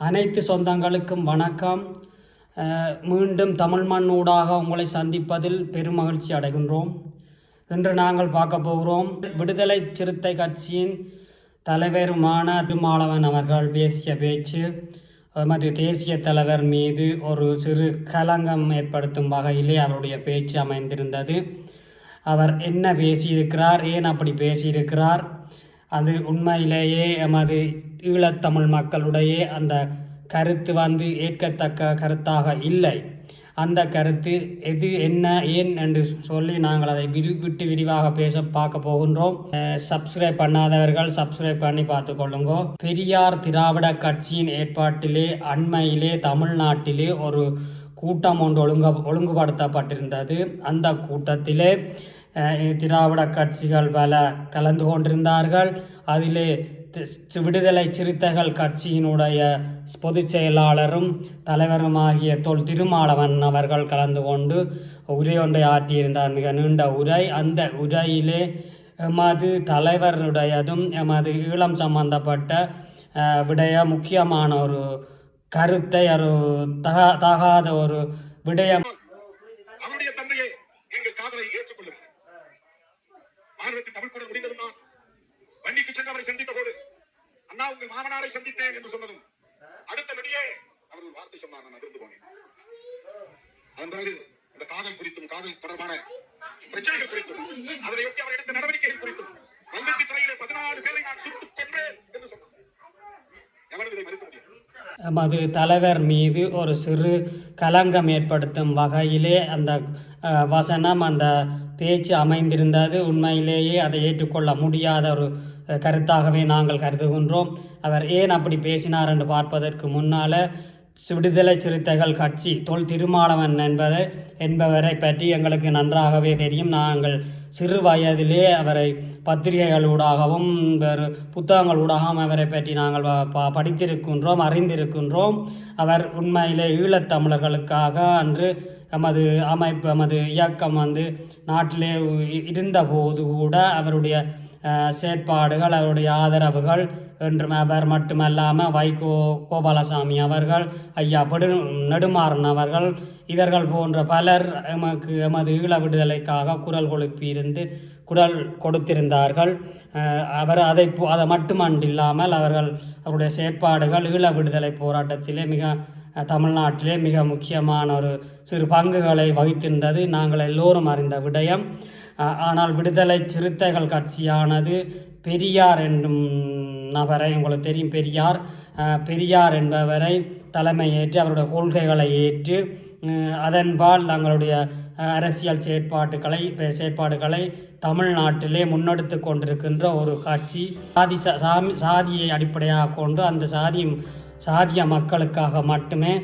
அனைத்து சொந்தங்களுக்கும் வணக்கம். மீண்டும் தமிழ் மண் ஊடாக உங்களை சந்திப்பதில் பெருமகிழ்ச்சி அடைகின்றோம். இன்று நாங்கள் பார்க்க போகிறோம் விடுதலை சிறுத்தை கட்சியின் தலைவருமான திருமாளவன் அவர்கள் பேசிய பேச்சு எமது தேசிய தலைவர் மீது ஒரு சிறு கலங்கம் ஏற்படுத்தும் வகையிலே அவருடைய பேச்சு அமைந்திருந்தது. அவர் என்ன பேசியிருக்கிறார் ஏன் அப்படி பேசியிருக்கிறார் அது உண்மையிலேயே எமது ஈழத்தமிழ் மக்களுடைய அந்த கருத்து வந்து ஏற்கத்தக்க கருத்தாக இல்லை. அந்த கருத்து எது என்ன ஏன் என்று சொல்லி நாங்கள் அதை விரி விட்டு விரிவாக பேச பார்க்க போகின்றோம். சப்ஸ்கிரைப் பண்ணாதவர்கள் சப்ஸ்கிரைப் பண்ணி பார்த்துக்கொள்ளுங்க பெரியார் திராவிட கட்சியின் ஏற்பாட்டிலே அண்மையிலே தமிழ்நாட்டிலே ஒரு கூட்டம் ஒன்று ஒழுங்க ஒழுங்குபடுத்தப்பட்டிருந்தது. அந்த கூட்டத்திலே திராவிட கட்சிகள் பல கலந்து கொண்டிருந்தார்கள் அதிலே விடுதலை சிறுத்தைகள் கட்சியினுடைய பொதுச் செயலாளரும் தலைவருமாகிய தொல் திருமாவளவன் அவர்கள் கலந்து கொண்டு உரை ஒன்றை ஆற்றியிருந்தார் மிக நீண்ட உரை அந்த உரையிலே எமது தலைவருடையதும் எமது ஈழம் சம்பந்தப்பட்ட விடைய முக்கியமான ஒரு கருத்தை ஒரு தகா தகாத ஒரு விடயம் அவருடைய தந்தையே எங்கள் காதலை ஏற்றுக்கொள்ளும் ஆர்வத்தில் தமிழ் கூட முடிந்ததும்? நான் வண்டிக்கு சென்று அவரை சந்தித்த போது அண்ணா உங்கள் மாமனாரை சந்தித்தேன் என்று சொன்னதும் அடுத்தபடியே அவர் ஒரு வார்த்தை சொன்னார் நான் அதிர்ந்து போனேன். அதன் பிறகு இந்த காதல் குறித்தும் காதல் தொடர்பான பிரச்சனைகள் குறித்தும் அதனையொட்டி அவர் எடுத்த நடவடிக்கைகள் குறித்தும் வங்கத்தி துறையிலே பதினாலு பேரை நான் சுட்டுக் கொன்றேன் என்று சொன்னார். எவரும் இதை மறுக்க முடியும் நமது தலைவர் மீது ஒரு சிறு கலங்கம் ஏற்படுத்தும் வகையிலே அந்த அஹ், வசனம் அந்த பேச்சு அமைந்திருந்தது. உண்மையிலேயே அதை ஏற்றுக்கொள்ள முடியாத ஒரு கருத்தாகவே நாங்கள் கருதுகின்றோம். அவர் ஏன் அப்படி பேசினார் என்று பார்ப்பதற்கு முன்னால் விடுதலை சிறுத்தைகள் கட்சி தொல் திருமாளவன் என்பதை என்பவரை பற்றி எங்களுக்கு நன்றாகவே தெரியும். நாங்கள் சிறு வயதிலே அவரை பத்திரிகைகளூடாகவும் வேறு புத்தகங்களூடாகவும் அவரை பற்றி நாங்கள் படித்திருக்கின்றோம் அறிந்திருக்கின்றோம். அவர் உண்மையிலே ஈழத்தமிழர்களுக்காக அன்று நமது அமைப்பு நமது இயக்கம் வந்து நாட்டிலே இருந்தபோது கூட அவருடைய செயற்பாடுகள் அவருடைய ஆதரவுகள் என்றும் அவர் மட்டுமல்லாமல் வைகோ கோபாலசாமி அவர்கள் ஐயா படு நெடுமாறன் அவர்கள் இவர்கள் போன்ற பலர் எமக்கு எமது ஈழ விடுதலைக்காக குரல் கொடுப்பியிருந்து குரல் கொடுத்திருந்தார்கள். அவர் அதை போ- அதை மட்டுமன்றில்லாமல் அவர்கள் அவருடைய செயற்பாடுகள் ஈழ விடுதலை போராட்டத்திலே மிக தமிழ்நாட்டிலே மிக முக்கியமான ஒரு சிறு பங்குகளை வகித்திருந்தது. நாங்கள் எல்லோரும் அறிந்த விடயம். ஆனால் விடுதலை சிறுத்தைகள் கட்சியானது பெரியார் என்னும் நபரை உங்களுக்கு தெரியும் பெரியார். பெரியார் என்பவரை தலைமை ஏற்று அவருடைய கொள்கைகளை ஏற்று அதன்பால் தங்களுடைய அரசியல் செயற்பாட்டுகளை செயற்பாடுகளை தமிழ்நாட்டிலே முன்னெடுத்து கொண்டிருக்கின்ற ஒரு கட்சி. சாதி சாமி சாதியை அடிப்படையாக கொண்டு அந்த சாதி சாதிய மக்களுக்காக மட்டுமே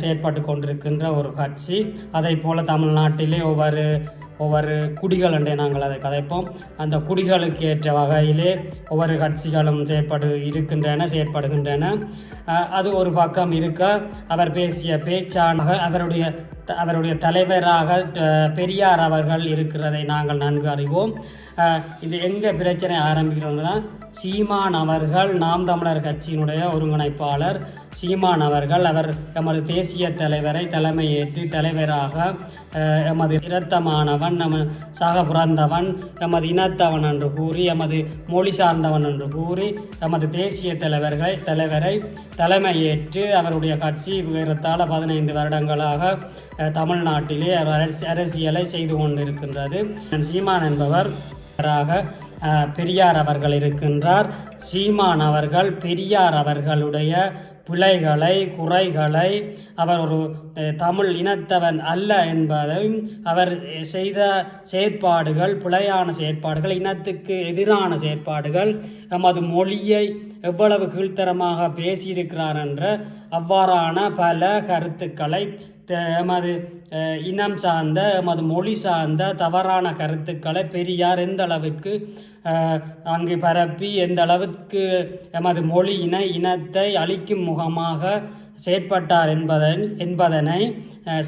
செயற்பட்டு கொண்டிருக்கின்ற ஒரு கட்சி. அதை போல் தமிழ்நாட்டிலே ஒவ்வொரு ஒவ்வொரு குடிகள் என்றே நாங்கள் அதை கதைப்போம். அந்த குடிகளுக்கு ஏற்ற வகையிலே ஒவ்வொரு கட்சிகளும் செயற்படு இருக்கின்றன செயற்படுகின்றன. அது ஒரு பக்கம் இருக்க அவர் பேசிய பேச்சாக அவருடைய த- அவருடைய தலைவராக பெரியார் அவர்கள் இருக்கிறதை நாங்கள் நன்கு அறிவோம். இது எங்கே பிரச்சனை ஆரம்பிக்கிறோம்னா சீமான் அவர்கள் நாம் தமிழர் கட்சியினுடைய ஒருங்கிணைப்பாளர். சீமான் அவர்கள் அவர் எமது தேசிய தலைவரை தலைமையேற்று தலைவராக எமது இரத்தமானவன் நம சக பிறந்தவன் எமது இனத்தவன் என்று கூறி எமது மொழி சார்ந்தவன் என்று கூறி எமது தேசிய தலைவர்களை தலைவரை தலைமையேற்று அவருடைய கட்சி ஏறத்தாழ பதினைந்து வருடங்களாக தமிழ்நாட்டிலே அவர் அரசி- அரசியலை செய்து கொண்டிருக்கின்றது. சீமான் என்பவர் அவராக பெரியார் அவர்கள் இருக்கின்றார். சீமான் அவர்கள் பெரியார் அவர்களுடைய பிழைகளை குறைகளை அவர் ஒரு தமிழ் இனத்தவன் அல்ல என்பதையும் அவர் செய்த செயற்பாடுகள் பிழையான செயற்பாடுகள் இனத்துக்கு எதிரான செயற்பாடுகள் நமது மொழியை எவ்வளவு கீழ்த்தரமாக பேசியிருக்கிறார் என்ற அவ்வாறான பல கருத்துக்களை எமது இனம் சார்ந்த எமது மொழி சார்ந்த தவறான கருத்துக்களை பெரியார் எந்த அளவிற்கு அங்கு பரப்பி எந்த அளவுக்கு எமது மொழியின இனத்தை அழிக்கும் முகமாக செயற்பட்டார் என்பதன் என்பதனை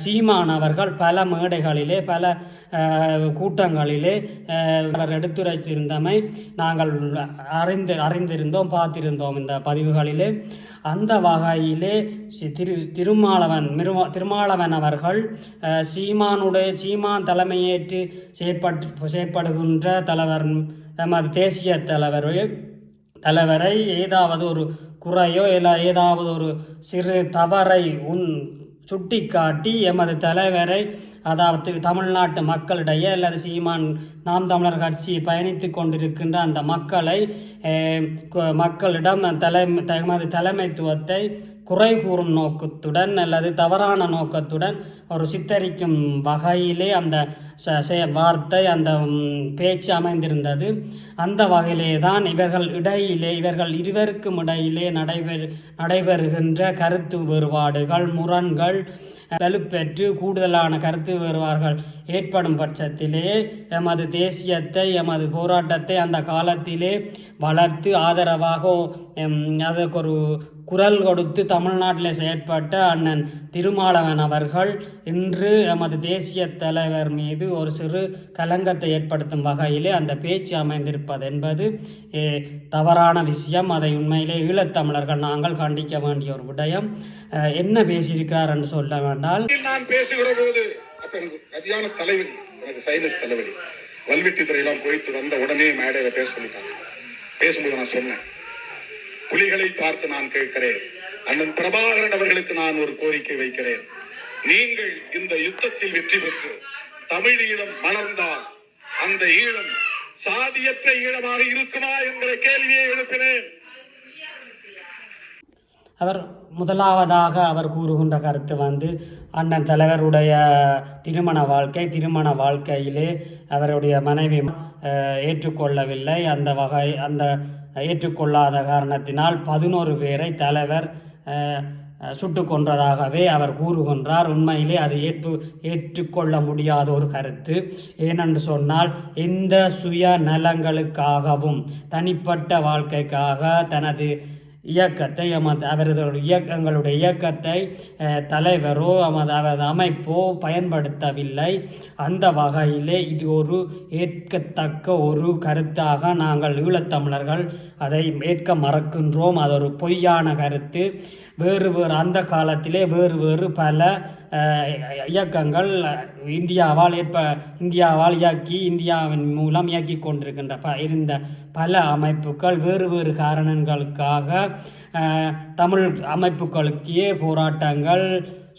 சீமான் அவர்கள் பல மேடைகளிலே பல கூட்டங்களிலே அவர் எடுத்துரைத்திருந்தமை நாங்கள் அறிந்து அறிந்திருந்தோம் பார்த்திருந்தோம் இந்த பதிவுகளிலே. அந்த வகையிலே திரு திருமாளவன் மிருமா திருமாளவன் அவர்கள் சீமானுடைய சீமான் தலைமையேற்று செயற்பட்டு செயற்படுகின்ற தலைவர் எமது தேசிய தலைவர் தலைவரை ஏதாவது ஒரு குறையோ இல்லை ஏதாவது ஒரு சிறு தவறை உன் சுட்டிக்காட்டி எமது தலைவரை அதாவது தமிழ்நாட்டு மக்களிடையே அல்லது சீமான் நாம் தமிழர் கட்சி பயணித்து கொண்டிருக்கின்ற அந்த மக்களை மக்களிடம் தலை எமது தலைமைத்துவத்தை குறை கூறும் நோக்கத்துடன் அல்லது தவறான நோக்கத்துடன் ஒரு சித்தரிக்கும் வகையிலே அந்த ச- வார்த்தை அந்த பேச்சு அமைந்திருந்தது. அந்த வகையிலே தான் இவர்கள் இடையிலே இவர்கள் இருவருக்கும் இடையிலே நடைபெறு நடைபெறுகின்ற கருத்து வேறுபாடுகள் முரண்கள் வலுப்பெற்று கூடுதலான கருத்து வேறுபாடுகள் ஏற்படும் பட்சத்திலே எமது தேசியத்தை எமது போராட்டத்தை அந்த காலத்திலே வளர்த்து ஆதரவாக அதற்கு ஒரு குரல் கொடுத்து தமிழ்நாட்டில் செயற்பட்ட அண்ணன் திருமாவளவன் அவர்கள் இன்று எமது தேசிய தலைவர் மீது ஒரு சிறு கலங்கத்தை ஏற்படுத்தும் வகையிலே அந்த பேச்சு அமைந்திருப்பது என்பது தவறான விஷயம். அதை உண்மையிலே ஈழத்தமிழர்கள் நாங்கள் கண்டிக்க வேண்டிய ஒரு விடயம். என்ன பேசியிருக்கிறார் என்று சொல்ல வேண்டால் நான் பேசுகிற போது சரியான தலைவலி எனக்கு சைனஸ் தலைவலி. வல்வெட்டி துறையெல்லாம் போயிட்டு வந்த உடனே மேடையில் பேச சொல்லிட்டாங்க. பேசும்போது நான் சொன்னேன் புலிகளை பார்த்து நான் கேட்கிறேன். அண்ணன் பிரபாகரன் அவர்களுக்கு நான் ஒரு கோரிக்கை வைக்கிறேன். நீங்கள் இந்த யுத்தத்தில் வெற்றி பெற்று தமிழ் ஈழம் மலர்ந்தால் அந்த ஈழம் சாதியற்ற ஈழமாக இருக்குமா என்கிற கேள்வியை எழுப்பினேன். அவர் முதலாவதாக அவர் கூறுகின்ற கருத்து வந்து அண்ணன் தலைவருடைய திருமண வாழ்க்கை திருமண வாழ்க்கையிலே அவருடைய மனைவி அஹ், ஏற்றுக்கொள்ளவில்லை. அந்த வகை அந்த ஏற்றுக்கொள்ளாத காரணத்தினால் பதினோரு பேரை தலைவர் சுட்டு கொன்றதாகவே அவர் கூறுகின்றார். உண்மையிலே அது ஏற்று ஏற்றுக்கொள்ள முடியாத ஒரு கருத்து. ஏனென்று சொன்னால் எந்த சுய நலங்களுக்காகவும் தனிப்பட்ட வாழ்க்கைக்காக தனது இயக்கத்தை எமது அவரது இயக்கங்களுடைய இயக்கத்தை தலைவரோ எமது அவரது அமைப்போ பயன்படுத்தவில்லை. அந்த வகையிலே இது ஒரு ஏற்கத்தக்க ஒரு கருத்தாக நாங்கள் ஈழத்தமிழர்கள் அதை ஏற்க மறக்கின்றோம். அது ஒரு பொய்யான கருத்து. வேறு வேறு அந்த காலத்திலே வேறு வேறு பல இயக்கங்கள் இந்தியாவால் ஏற்ப இந்தியாவால் இயக்கி இந்தியாவின் மூலம் இயக்கி கொண்டிருக்கின்ற ப இருந்த பல அமைப்புகள் வேறு வேறு காரணங்களுக்காக தமிழ் அமைப்புகளுக்கே போராட்டங்கள்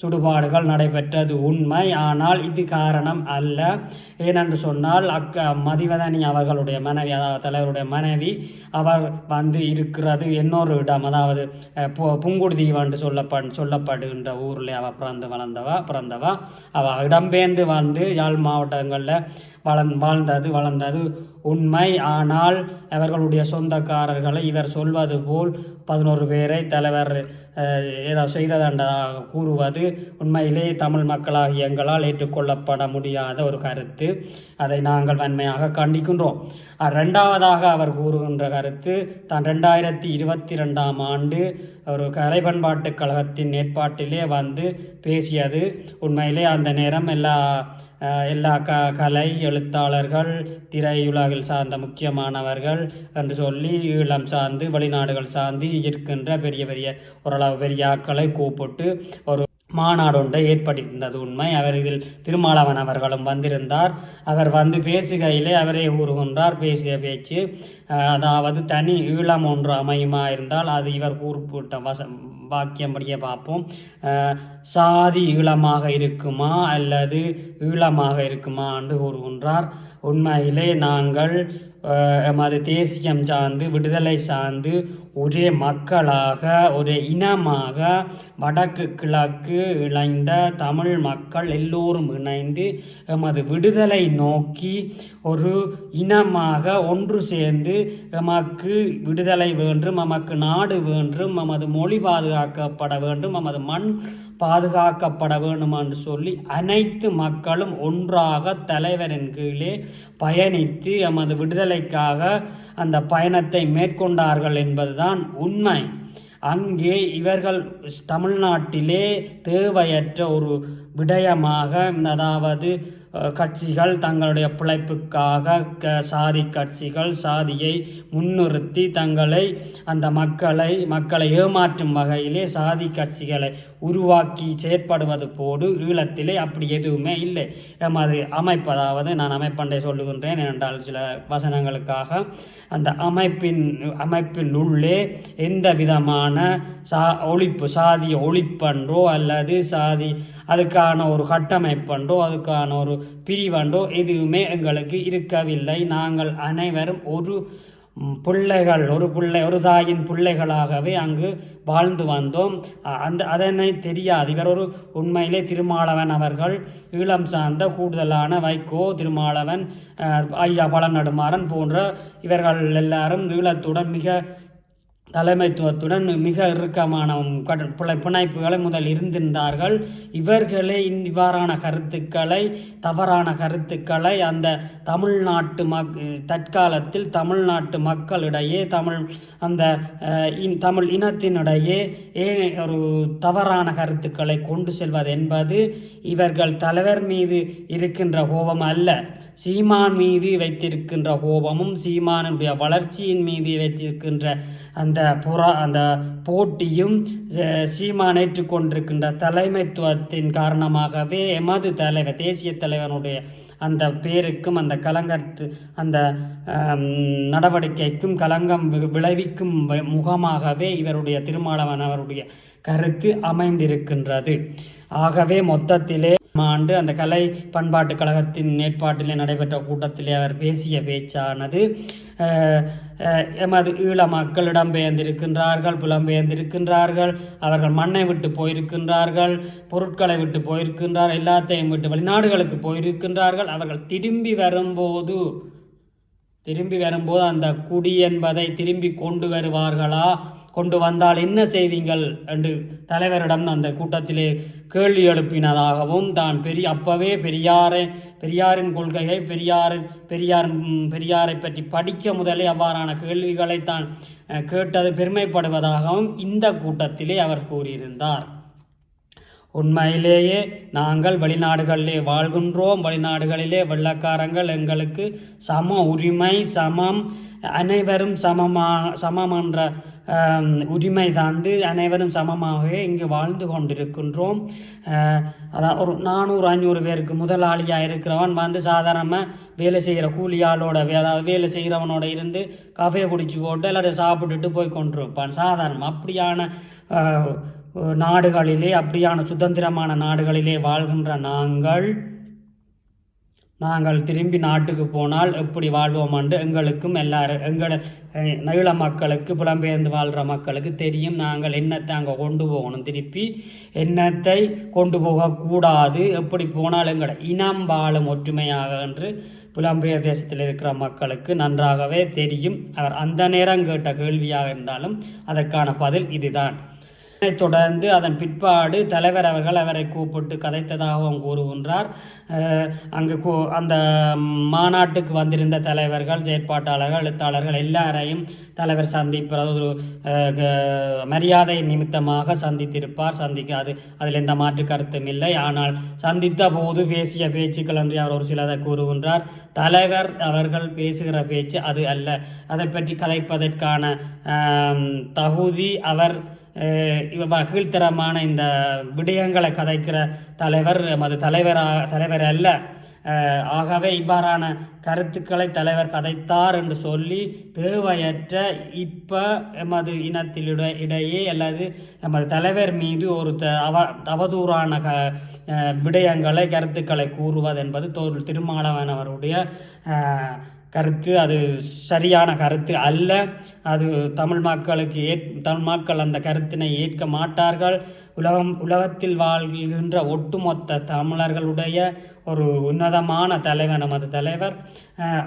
சுடுபாடுகள் நடைபெற்றது. உண்மை. ஆனால் இது காரணம் அல்ல. ஏனென்று சொன்னால் அக்க மதிவதனி அவர்களுடைய மனைவி அதாவது தலைவருடைய மனைவி அவர் வந்து இருக்கிறது இன்னொரு இடம். அதாவது பு- புங்குடுதீவு என்று சொல்லப்ப சொல்லப்படுகின்ற ஊரில் அவள் பிறந்து வளர்ந்தவா பிறந்தவா. அவள் இடம்பெயர்ந்து வந்து யாழ் மாவட்டங்களில் வளர்ந் வாழ்ந்தது வளர்ந்தது. உண்மை. ஆனால் அவர்களுடைய சொந்தக்காரர்களை இவர் சொல்வது போல் பதினோரு பேரை தலைவர் ஏதாவது செய்ததண்டா கூறுவது உண்மையிலே தமிழ் மக்களாகிய எங்களால் ஏற்றுக்கொள்ளப்பட முடியாத ஒரு கருத்து. அதை நாங்கள் வன்மையாக கண்டிக்கின்றோம். ரெண்டாவதாக அவர் கூறுகின்ற கருத்து தான் ரெண்டாயிரத்தி இருபத்தி ரெண்டாம் ஆண்டு ஒரு கலை கழகத்தின் ஏற்பாட்டிலே வந்து பேசியது. உண்மையிலே அந்த நேரம் எல்லா எல்லா க கலை எழுத்தாளர்கள் திரையுலகில் சார்ந்த முக்கியமானவர்கள் என்று சொல்லி ஈழம் சார்ந்து வெளிநாடுகள் சார்ந்து இருக்கின்ற பெரிய பெரிய ஓரளவு பெரிய ஆக்களை கூப்பிட்டு ஒரு மாநாடு ஒன்றை ஏற்படுத்தியிருந்தது உண்மை. அவர் இதில் திருமாவளவன் அவர்களும் வந்திருந்தார். அவர் வந்து பேசுகையிலே அவரே கூறுகின்றார் பேசிய பேச்சு அதாவது தனி ஈழம் ஒன்று அமையுமா இருந்தால் அது இவர் கூறுப்பிட்ட வச வாக்கியம்படியே பார்ப்போம். சாதி ஈழமாக இருக்குமா அல்லது ஈழமாக இருக்குமா என்று கூறுகின்றார். உண்மையிலே நாங்கள் எமது தேசியம் சார்ந்து விடுதலை சார்ந்து ஒரே மக்களாக ஒரே இனமாக வடக்கு கிழக்கு இணைந்த தமிழ் மக்கள் எல்லோரும் இணைந்து எமது விடுதலை நோக்கி ஒரு இனமாக ஒன்று சேர்ந்து எமக்கு விடுதலை வேண்டும் எமக்கு நாடு வேண்டும் எமது மொழி பாதுகாக்கப்பட வேண்டும் எமது மண் பாதுகாக்கப்பட வேண்டும் என்று சொல்லி அனைத்து மக்களும் ஒன்றாக தலைவரின் கீழே பயணித்து எமது விடுதலைக்காக அந்த பயணத்தை மேற்கொண்டார்கள் என்பதுதான் உண்மை. அங்கே இவர்கள் தமிழ்நாட்டிலே தேவையற்ற ஒரு விடயமாக அதாவது கட்சிகள் தங்களுடைய பிழைப்புக்காக க சாதி கட்சிகள் சாதியை முன்னிறுத்தி தங்களை அந்த மக்களை மக்களை ஏமாற்றும் வகையிலே சாதி கட்சிகளை உருவாக்கி செயற்படுவது போடு ஈழத்திலே அப்படி எதுவுமே இல்லை. எமது அமைப்பதாவது நான் அமைப்பண்டை சொல்லுகின்றேன் ஏனென்றால் சில வசனங்களுக்காக. அந்த அமைப்பின் அமைப்பின் உள்ளே எந்த விதமான சா ஒழிப்பு சாதிய ஒழிப்பன்றோ அல்லது சாதி அதுக்கான ஒரு கட்டமைப்பண்டோ அதுக்கான ஒரு பிரிவண்டோ எதுவுமே எங்களுக்கு இருக்கவில்லை. நாங்கள் அனைவரும் ஒரு பிள்ளைகள் ஒரு பிள்ளை ஒரு தாயின் பிள்ளைகளாகவே அங்கு வாழ்ந்து வந்தோம். அந்த அதனை தெரியாது. இவர் ஒரு உண்மையிலே திருமாவளவன் அவர்கள். ஈழம் சார்ந்த கூடுதலான வைகோ திருமாவளவன் ஐயா பழநடுமாறன் போன்ற இவர்கள் எல்லாரும் ஈழத்துடன் மிக தலைமைத்துவத்துடன் மிக இறுக்கமான கட- பிணைப்புகளை முதல் இருந்திருந்தார்கள். இவர்களே இவ்வாறான கருத்துக்களை தவறான கருத்துக்களை அந்த தமிழ்நாட்டு மக் தற்காலத்தில் தமிழ்நாட்டு மக்களிடையே தமிழ் அந்த இன் தமிழ் இனத்தினிடையே ஏன் ஒரு தவறான கருத்துக்களை கொண்டு செல்வது என்பது இவர்கள் தலைவர் மீது இருக்கின்ற கோபம் அல்ல. சீமான் மீது வைத்திருக்கின்ற கோபமும் சீமானுடைய வளர்ச்சியின் மீது வைத்திருக்கின்ற அந்த புறா அந்த போட்டியும் சீமானேற்று கொண்டிருக்கின்ற தலைமைத்துவத்தின் காரணமாகவே எமது தலைவர் தேசிய தலைவனுடைய அந்த பேருக்கும் அந்த கலங்கத்து அந்த நடவடிக்கைக்கும் கலங்கம் வி- விளைவிக்கும் முகமாகவே இவருடைய திருமாவளவன் அவருடைய கருத்து அமைந்திருக்கின்றது. ஆகவே மொத்தத்திலே ஆண்டு அந்த கலை பண்பாட்டுக் கழகத்தின் ஏற்பாட்டிலே நடைபெற்ற கூட்டத்திலே அவர் பேசிய பேச்சானது எமது ஈழ மக்கள் இடம்பெயர்ந்திருக்கின்றார்கள் புலம்பெயர்ந்திருக்கின்றார்கள் அவர்கள் மண்ணை விட்டு போயிருக்கின்றார்கள் பொருட்களை விட்டு போயிருக்கின்றார் எல்லாத்தையும் விட்டு வெளிநாடுகளுக்கு போயிருக்கின்றார்கள் அவர்கள் திரும்பி வரும்போது திரும்பி வரும்போது அந்த குடி என்பதை திரும்பி கொண்டு வருவார்களா? கொண்டு வந்தால் என்ன செய்வீங்கள்? என்று தலைவரிடம் அந்த கூட்டத்திலே கேள்வி எழுப்பினதாகவும் தான் பெரிய அப்பவே பெரியாரை பெரியாரின் கொள்கையை பெரியாரின் பெரியார் பெரியாரை பற்றி படிக்க முதலே அவ்வாறான கேள்விகளை தான் கேட்டது பெருமைப்படுவதாகவும் இந்த கூட்டத்திலே அவர் கூறியிருந்தார். உண்மையிலேயே நாங்கள் வெளிநாடுகளிலே வாழ்கின்றோம். வெளிநாடுகளிலே வெள்ளக்காரங்கள் எங்களுக்கு சம உரிமை சமம் அனைவரும் சமமா சமம் என்ற உரிமை தாந்து அனைவரும் சமமாகவே இங்கு வாழ்ந்து கொண்டிருக்கின்றோம். அதான் ஒரு நானூறு ஐநூறு பேருக்கு முதலாளியாக இருக்கிறவன் வந்து சாதாரணமாக வேலை செய்கிற கூலியாளோட வே- அதாவது வேலை செய்கிறவனோட இருந்து கஃபையை குடிச்சு போட்டு எல்லாரும் சாப்பிட்டுட்டு போய் கொண்டிருப்பான் சாதாரணம் அப்படியான நாடுகளிலே அப்படியான சுதந்திரமான நாடுகளிலே வாழ்கின்ற நாங்கள் நாங்கள் திரும்பி நாட்டுக்கு போனால் எப்படி வாழ்வோம் என்று எங்களுக்கும் எல்லாரும் எங்களை நகிழ மக்களுக்கு புலம்பெயர்ந்து வாழ்கிற மக்களுக்கு தெரியும். நாங்கள் என்னத்தை அங்கே கொண்டு போகணும் திருப்பி? என்னத்தை கொண்டு போகக்கூடாது எப்படி போனால் எங்களை இனம் வாழும் ஒற்றுமையாக என்று புலம்பெயர் தேசத்தில் இருக்கிற மக்களுக்கு நன்றாகவே தெரியும். அவர் அந்த நேரம் கேட்ட கேள்வியாக இருந்தாலும் அதற்கான பதில் இதுதான். இதனைத் தொடர்ந்து அதன் பிற்பாடு தலைவர் அவர்கள் அவரை கூப்பிட்டு கதைத்ததாகவும் கூறுகின்றார். அங்கு கூ- அந்த மாநாட்டுக்கு வந்திருந்த தலைவர்கள் செயற்பாட்டாளர்கள் எழுத்தாளர்கள் எல்லாரையும் தலைவர் சந்திப்பது ஒரு மரியாதை நிமித்தமாக சந்தித்திருப்பார். சந்திக்க அது அதில் எந்த மாற்று கருத்தும் இல்லை. ஆனால் சந்தித்த போது பேசிய பேச்சுக்கள் என்று அவர் ஒரு சிலதை கூறுகின்றார். தலைவர் அவர்கள் பேசுகிற பேச்சு அது அல்ல. அதை பற்றி கதைப்பதற்கான தகுதி அவர் கீழ்த்தரமான இந்த விடயங்களை கதைக்கிற தலைவர் எமது தலைவராக தலைவர் அல்ல. ஆகவே இவ்வாறான கருத்துக்களை தலைவர் கதைத்தார் என்று சொல்லி தேவையற்ற இப்போ எமது இனத்திலுட இடையே அல்லது எமது தலைவர் மீது ஒரு த அவ அவதூறான க விடயங்களை கருத்துக்களை கூறுவது என்பது தோல் திருமாவளவன் அவருடைய கருத்து அது சரியான கருத்து அல்ல. அது தமிழ் மக்களுக்கு ஏற் தமிழ் மக்கள் அந்த கருத்தினை ஏற்க மாட்டார்கள். உலகம் உலகத்தில் வாழ்கின்ற ஒட்டுமொத்த தமிழர்களுடைய ஒரு உன்னதமான தலைவர் நமது தலைவர்.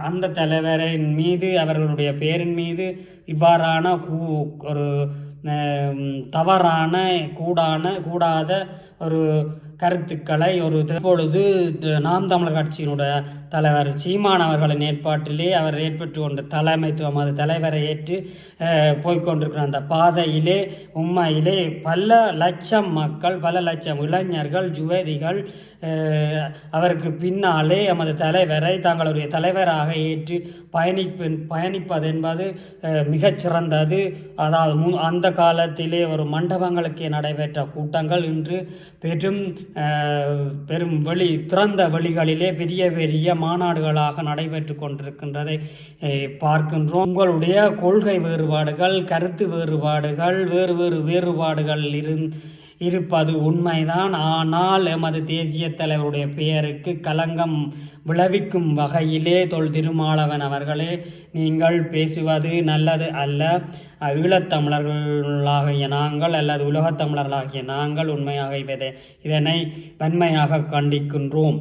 அந்த தலைவரின் மீது அவர்களுடைய பேரின் மீது இவ்வாறான கூ ஒரு தவறான கூடான கூடாத ஒரு கருத்துக்களை ஒரு தற்பொழுது நாம் தமிழர் கட்சியினுடைய தலைவர் சீமான் அவர்களின் ஏற்பாட்டிலே அவர் ஏற்பட்டு கொண்ட தலைமைத்துவம் அது தலைவரை ஏற்று போய்கொண்டிருக்கிற அந்த பாதையிலே உண்மையிலே பல லட்சம் மக்கள் பல லட்சம் இளைஞர்கள் ஜுவதிகள் அவருக்கு பின்னாலே எமது தலைவரை தங்களுடைய தலைவராக ஏற்று பயணிப்பு பயணிப்பது என்பது மிகச்சிறந்தது சிறந்தது. அதாவது மு அந்த காலத்திலே ஒரு மண்டபங்களுக்கே நடைபெற்ற கூட்டங்கள் இன்று பெரும் பெரும் வெளி திறந்த வெளிகளிலே பெரிய பெரிய மாநாடுகளாக நடைபெற்று கொண்டிருக்கின்றதை பார்க்கின்றோம். உங்களுடைய கொள்கை வேறுபாடுகள் கருத்து வேறுபாடுகள் வேறு வேறு வேறுபாடுகள் இருந் இருப்பது உண்மைதான். ஆனால் எமது தேசிய தலைவருடைய பெயருக்கு களங்கம் விளைவிக்கும் வகையிலே தொல் திருமாவளவன் அவர்களே நீங்கள் பேசுவது நல்லது அல்ல. ஈழத்தமிழர்களாகிய நாங்கள் அல்லது உலகத்தமிழர்களாகிய நாங்கள் உண்மையாக இதனை வன்மையாக கண்டிக்கின்றோம்.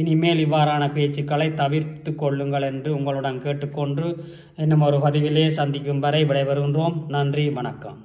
இனிமேல் இவ்வாறான பேச்சுக்களை தவிர்த்து கொள்ளுங்கள் என்று உங்களுடன் கேட்டுக்கொண்டு இன்னும் ஒரு பதிவிலே சந்திக்கும் வரை விடைபெறுகின்றோம். நன்றி வணக்கம்.